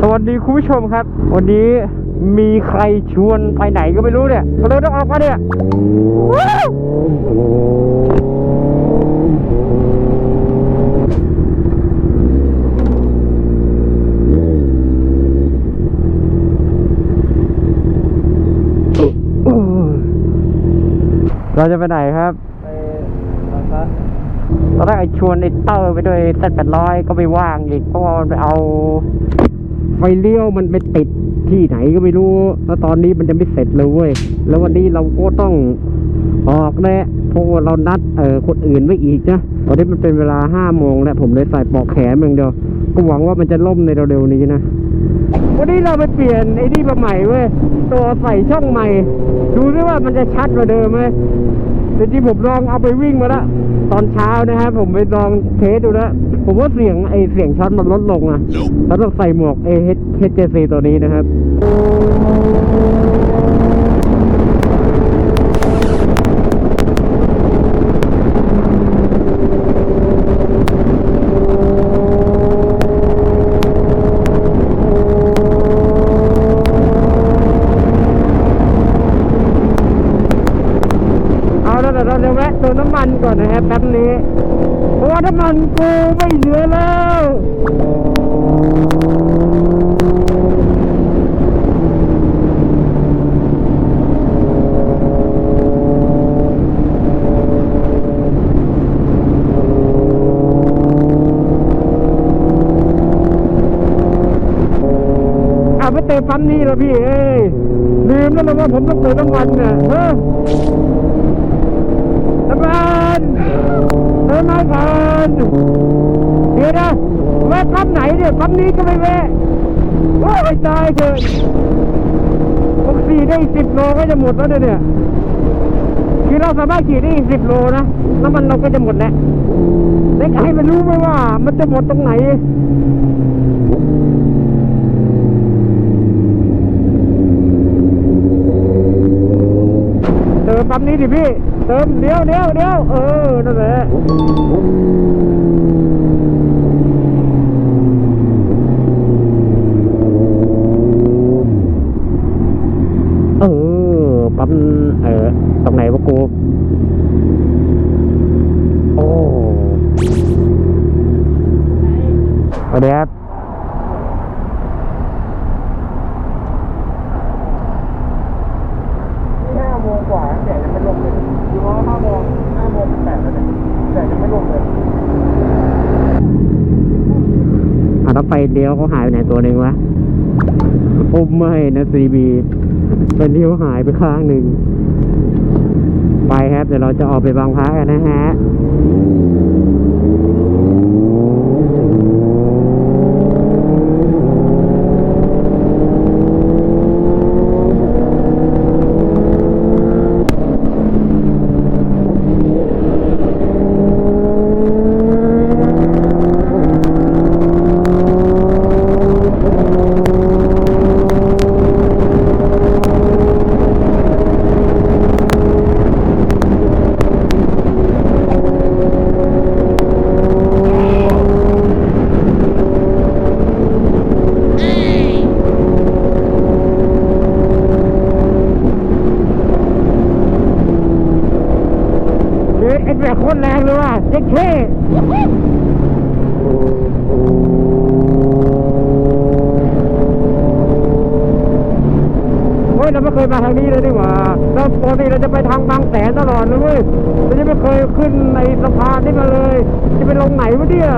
สวัสดีคุณผู้ชมครับ วันนี้มีใครชวนไปไหนก็ไม่รู้เนี่ยก็เลยต้องออกมาเนี่ยว้าวเราจะไปไหนครับไปบางพระตอนแรกไอ้ชวนไอ้เตอร์ไปด้วยเส้นแปดร้อยก็ไม่ว่างอีกเพราะว่ามันไปเอา ไฟเลี้ยวมันไปติดที่ไหนก็ไม่รู้ แล้วตอนนี้มันจะไม่เสร็จเลยเว้ย แล้ววันนี้เราก็ต้องออกแหละเพราะว่าเรานัดเออคนอื่นไว้อีกนะตอนนี้มันเป็นเวลาห้าโมงแล้วผมเลยใส่ปลอกแขนเมืองเดียวก็หวังว่ามันจะล่มในเร็วๆนี้นะวันนี้เราไปเปลี่ยนไอ้นี่มาใหม่เว้ยตัวใส่ช่องใหม่ ดูซิว่ามันจะชัดกว่าเดิมไหมแต่จริงผมลองเอาไปวิ่งมาแล้วตอนเช้านะครับผมไปลองเทสดูแล้ว ผมว่าเสียงไอเสียงช็อตมันลดลงนะแล้วต้องใส่หมวกเอเฮเจซีตัวนี้นะครับ เอาแล้วเดี๋ยวเราจะแวะเติ มันก่อนนะครับแป๊บนี้เพราะว่าน้ำมันกูไม่เหลือแล้วเอาไปเติมปั๊มนี้แล้วพี่เอ้ยลืมแล้วนะว่าผมต้องเติมน้ำมันน่ะเฮ้ยำมันเติมน้ำมันเดี๋ยวนะแวะปั๊มไหนเนี่ยปั๊มนี้ก็ไม่แวะโอ้ยตายเถอะผมขี่ได้สิบโลก็จะหมดแล้วเนี่ยเนี่ยคือเราสามารถขี่ได้สิบโลนะน้ำมันเราก็จะหมดแล้วเล็กให้มันรู้ไหมว่า มันจะหมดตรงไหน มนี้ดิพี่ เติมเดี๋ยวเดี๋ยวเดี๋ยวเออ นั่นแหละเออ ปั๊ม เออ ตรงไหนวะกู โอ้สวัสดีครับ นี่ห้าโมงกว่าแดดยังไม่ลงเลยอยู่ว่าห้าโมงห้าโมงแปดแล้วเนี่ยแดดยังไม่ลงเลย อะแล้วไฟเลี้ ยวเขาหายไปไหนตัวหนึ่งวะโอ้ไม่นะซีบีเป็นเลี้ยวหายไปข้างหนึ่งไปครับเดี๋ยวเราจะออกไปบางพระกันนะฮะ เฮ้ยเอ็นแบบโคตรแรงเลยว่ะเจ๊เท่ เฮ้ยเราไม่เคยมาทางนี้เลยดีกว่าเราปกติเราจะไปทางบางแสนตลอดเลยเว้ยเราจะไม่เคยขึ้นในสะพานนี้มาเลย จะไปลงไหนวะเนี่ย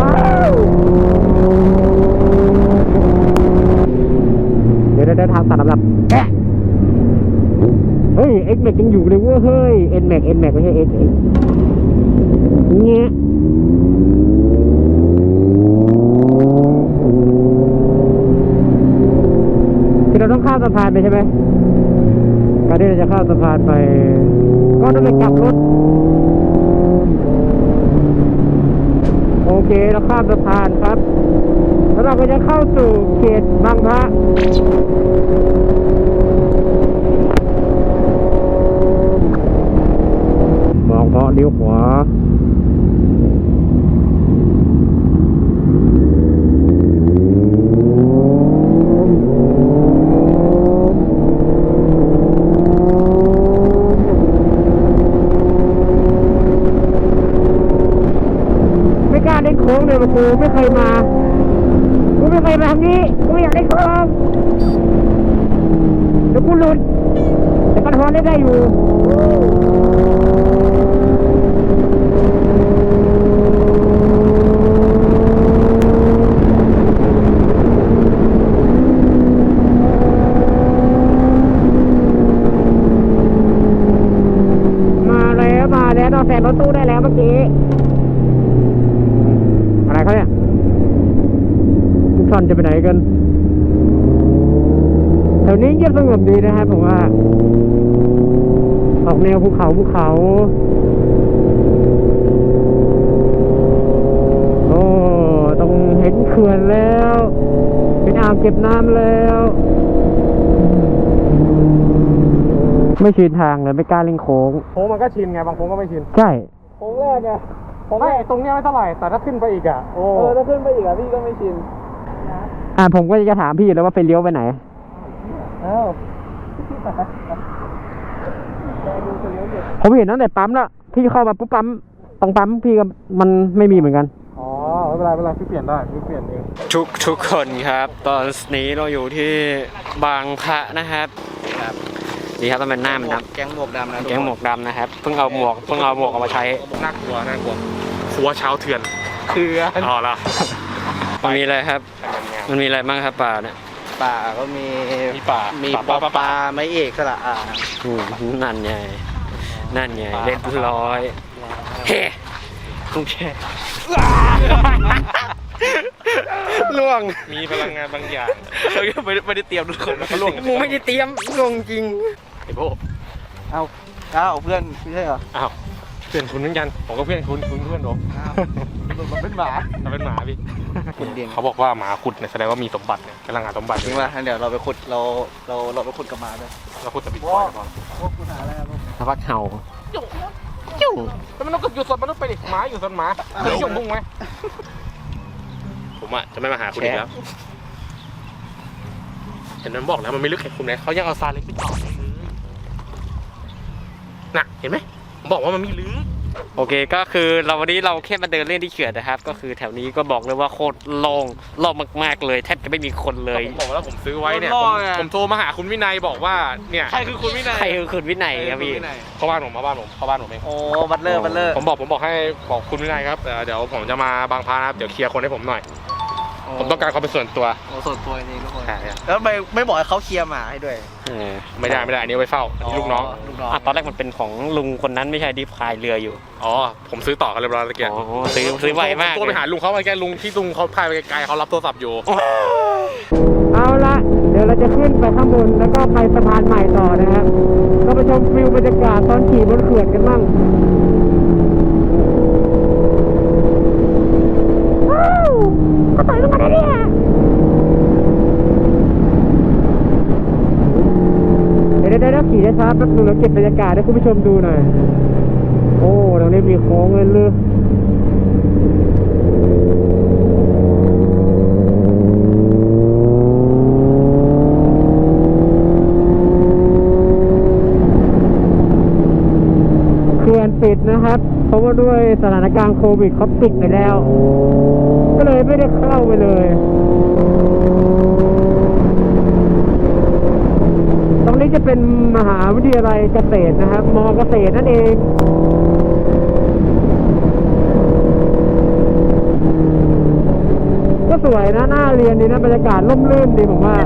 ว้าวเดี๋ยวเดี๋ยวเดี๋ยวทางตัดลำดับแอะเฮ้ยเอ็กแม็กยังอยู่เลยเว้ยเฮ้ยเอ็นแม็กเอ็นแม็กไม่ใช่เอ็กเอ็กเงี้ยคือเรา ต้องข้ามสะพานไปใช่ไหมการที่เราจะข้ามสะพานไป ก็ต้องไปกลับรถ โอเคเราข้ามสะพานครับ แล้วเราก็จะเข้าสู่เขตบางพระมองพระเลี้ยวขวา กูไม่เคยมากูไม่เคยมาทางนี้กูอยากได้ของเดี๋ยวกูหลุดแต่ปัญหาได้ได้อยู่ มาแล้วมาแล้วเราแซงรถตู้ได้แล้วเมื่อกี้ อะไรเขาเนี่ย ทุกท่านจะไปไหนกันแถวนี้เงียบสงบดีนะครับผมว่า ออกแนวภูเขาภูเขา โอ้ต้องเห็นเขื่อนแล้วเป็นอ่างเก็บน้ำแล้ว ไม่ชินทางเลยไม่กล้าเล่นโค้งโค้งมันก็ชินไงบางโค้งก็ไม่ชินใช่โค้งแรกไงไม่ตรงเนี้ยไม่เท่าไหร่แต่ถ้าขึ้นไปอีกอะโอ้เออถ้าขึ้นไปอีกอะพี่ก็ไม่ชิน อ่าผมก็จะถามพี่แล้วว่าไปเลี้ยวไปไหนอ้าวผมเห็นตั้งแต่ปั๊มแล้วพี่เข้ามาปุ๊บปั๊มตรงปั๊มพี่ก็มันไม่มีเหมือนกัน อ๋อไม่เป็นไรไม่เป็นไรพี่เปลี่ยนได้พี่เปลี่ยนเอง ทุกทุกคนครับ ตอนนี้เราอยู่ที่บางพระนะครับครับนี่ครับต้องเป็นหน้ามันดแก๊งหมวกดำนะำแก๊งหมวกดำนะครับเพิ่งเอาหมวกเพิ่งเอาหมวกเอามาใช้น่ากลัวน่ากลัวครัวเช้าเถื่อนคืออ๋อละมันมีอะไรครับ มันมีอะไรบ้างครับป่าเนี่ย ป่าก็มีมีป่ามีป่าปป่าลาป่าปลาไม้เอกสละอ่าอืมนั่นไงนั่นไงเรียบร้อยเฮ้กุ้งแช่ล่วงมีพลังงานบางอย่างเราก็ไม่ได้ไม่ได้เตรียมทุกคนเขาล่วงมึงไม่ได้เตรียมลงจริงไอ้โบ เอาเอาเพื่อนไม่ใช่เหรออ้าว เพื่อนคุณเหมือนกันผมก็เพื่อนคุณคุณเพื่อนผมมันเป็นหมาเราเป็นหมาพี่คุณเดียงเขาบอกว่าหมาขุดเนี่ยแสดงว่ามีสมบัติเนี่ยกำลังหาสมบัติจริงป่ะงั้นเดี๋ยวเราไปขุดเราเราเราไปขุดกับหมาด้วยเราขุดสปิดคอยก่อนพวกคุณหาอะไรครับสักพักเห่าจุ๊จุ๊แล้วมันต้องอยู่สดมันต้องไปดิหมาอยู่สดหมาเคยยุ่งบุ้งไหมผมอะจะไม่มาหาคุณอีกแล้วเห็นมันบอกแล้วมันไม่ลึกแค่คุณเลยเขายังเอาซาเล็กไปต่อเลยน่ะเห็นไหมผม บอกว่ามันไม่ลึกโอเคก็คือเราวันนี้เราแค่มาเดินเล่นที่เขื่อนนะครับ ก็คือแถวนี้ก็บอกเลยว่าโคตรโล่งโล่งมากๆเลยแทบจะไม่มีคนเลยผมบอกแล้วผมซื้อไว้เนี่ยผมผมโทรมาหาคุณวินัยบอกว่าเนี่ยใครคือคุณวินัยใครคือคุณวินัยครับพี่เข้าบ้านผมเข้าบ้านผมเข้าบ้านผมเองโอ้บัตเลอร์บัตเลอร์ผมบอกผมบอกให้บอกคุณวินัยครับเอ่อเดี๋ยวผมจะมาบางพานะครับเดี๋ยวเคลียร์คนให้ผมหน่อย ผมต้องการเขาเป็นส่วนตัวโอ้ส่วนตัวจริงทุกคนใช่แล้วทำไมไม่บอกให้เขาเคลียร์หมาให้ด้วย เออไม่ได้ไม่ได้อันนี้ไว้เฝ้าอันนี้ลูกน้องลูกน้องอะตอนแรกมันเป็นของลุงคนนั้นไม่ใช่ดิฟพายเรืออยู่อ๋อ ผมซื้อต่อกันเรียบร้อยแล้วเกียอ๋อซื้อซื้อไวมากโทรไปหาลุงเขาไปแกลุงที่ลุงเขาพายไปไกลๆเขารับโทรศัพท์อยู่ เอาละเดี๋ยวเราจะขึ้นไปข้างบนแล้วก็ไปสะพานใหม่ต่อนะครับ ก็ไปชมฟิวบรรยากาศตอนขี่บนเขื่อนกันบ้างว้าวก็ต่อยกันมาได้เนี่ยเดี๋ยวเดี๋ ถ้าๆแป๊บนึงแล้วเก็บบรรยากาศให้คุณผู้ชมดูหน่อย โอ้ตรงนี้มีโค้งเลยลึกเขื่อนปิดนะครับ เพราะว่าด้วยสถานการณ์โควิดเขาปิดไปแล้ว ก็เลยไม่ได้เข้าไปเลย ตรง นี้จะเป็นมหาวิทยาลัยเกษตรนะครับมอเกษตรนั่นเองก็สวยนะหน้าเรียนดีนะบรรยากาศร่มรื่นดีผมว่า